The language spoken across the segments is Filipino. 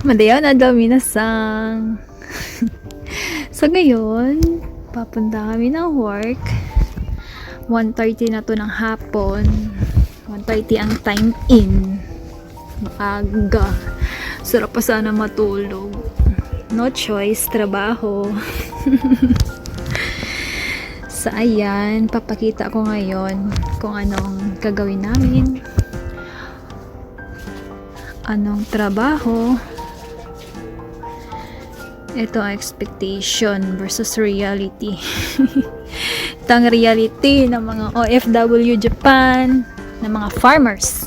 Madayo na daw minasang. so ngayon, papunta kami ng work. 1.30 na to ng hapon. 1.30 ang time in. Maaga. Sarap pa sana matulog. No choice, trabaho. so ayan, papakita ko ngayon kung anong gagawin namin. Anong trabaho. Ito ang expectation versus reality. Ito reality ng mga OFW Japan, ng mga farmers.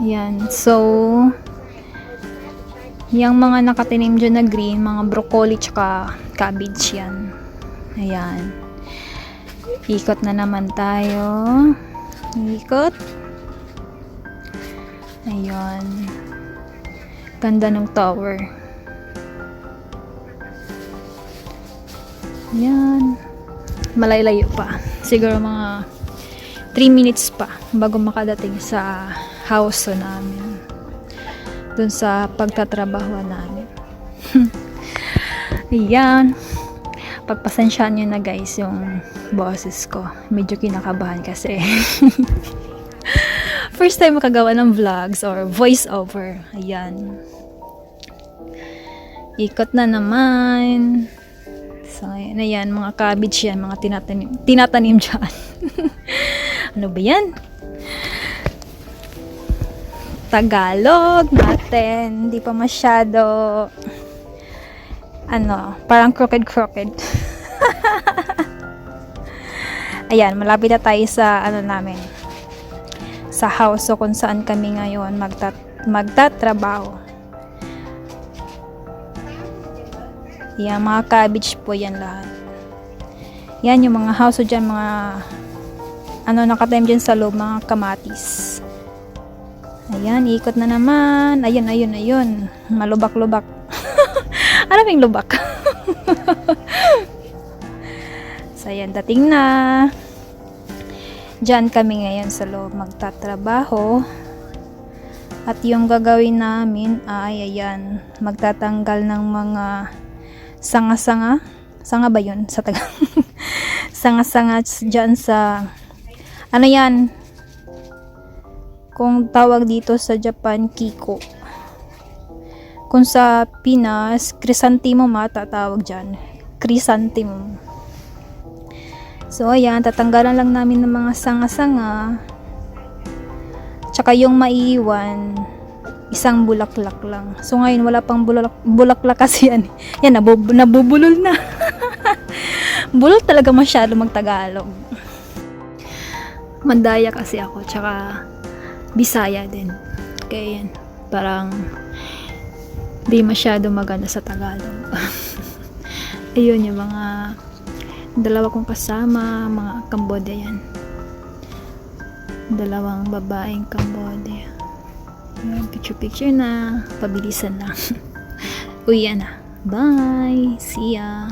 Ayan. So, yung mga nakatinim dyan na green, mga broccoli tsaka cabbage yan. Ayan. Ikot na naman tayo. Ikot. Ayan. Ganda ng tower. Ayan. Malaylayo pa. Siguro mga 3 minutes pa bago makadating sa house namin. Dun sa pagtatrabaho namin. Ayan. Pagpasensyaan nyo na guys yung boses ko. Medyo kinakabahan kasi. First time makagawa ng vlogs or voice over. Ayan. Ikot na naman. So, ayan, ayan, mga cabbage yan, mga tinatanim, tinatanim dyan. ano ba yan? Tagalog natin. Hindi pa masyado ano, parang crooked-crooked. Ayan, malapit na tayo sa ano namin. Sa house so kung saan kami ngayon magtat magtatrabaho. Yan, mga cabbage po yan lahat. Yan yung mga house so dyan, mga ano nakatime dyan sa loob, mga kamatis. Ayan, ikot na naman. Ayun, ayun, ayun. Malubak-lubak. ano yung lubak? so, ayan, dating na. Diyan kami ngayon sa loob magtatrabaho. At yung gagawin namin ay, ayan, magtatanggal ng mga sanga-sanga. Sanga ba yun? Sa taga. Sanga-sanga dyan sa, ano yan? Kung tawag dito sa Japan, kiko. Kung sa Pinas, chrysanthemum ata tawag dyan. Chrysanthemum. So, ayan, tatanggalan lang namin ng mga sanga-sanga. Tsaka yung maiiwan, isang bulaklak lang. So, ngayon, wala pang bulak bulaklak kasi yan. Yan, nabub nabubulol na. Bulol talaga masyado magtagalog. Mandaya kasi ako, tsaka Bisaya din. Kaya yan, parang di masyado maganda sa Tagalog. Ayun yung mga dalawa kong kasama, mga Cambodia yan. Dalawang babaeng Cambodia. Ayan, Picture-picture na. Pabilisan lang. Uwi na. Bye! See ya!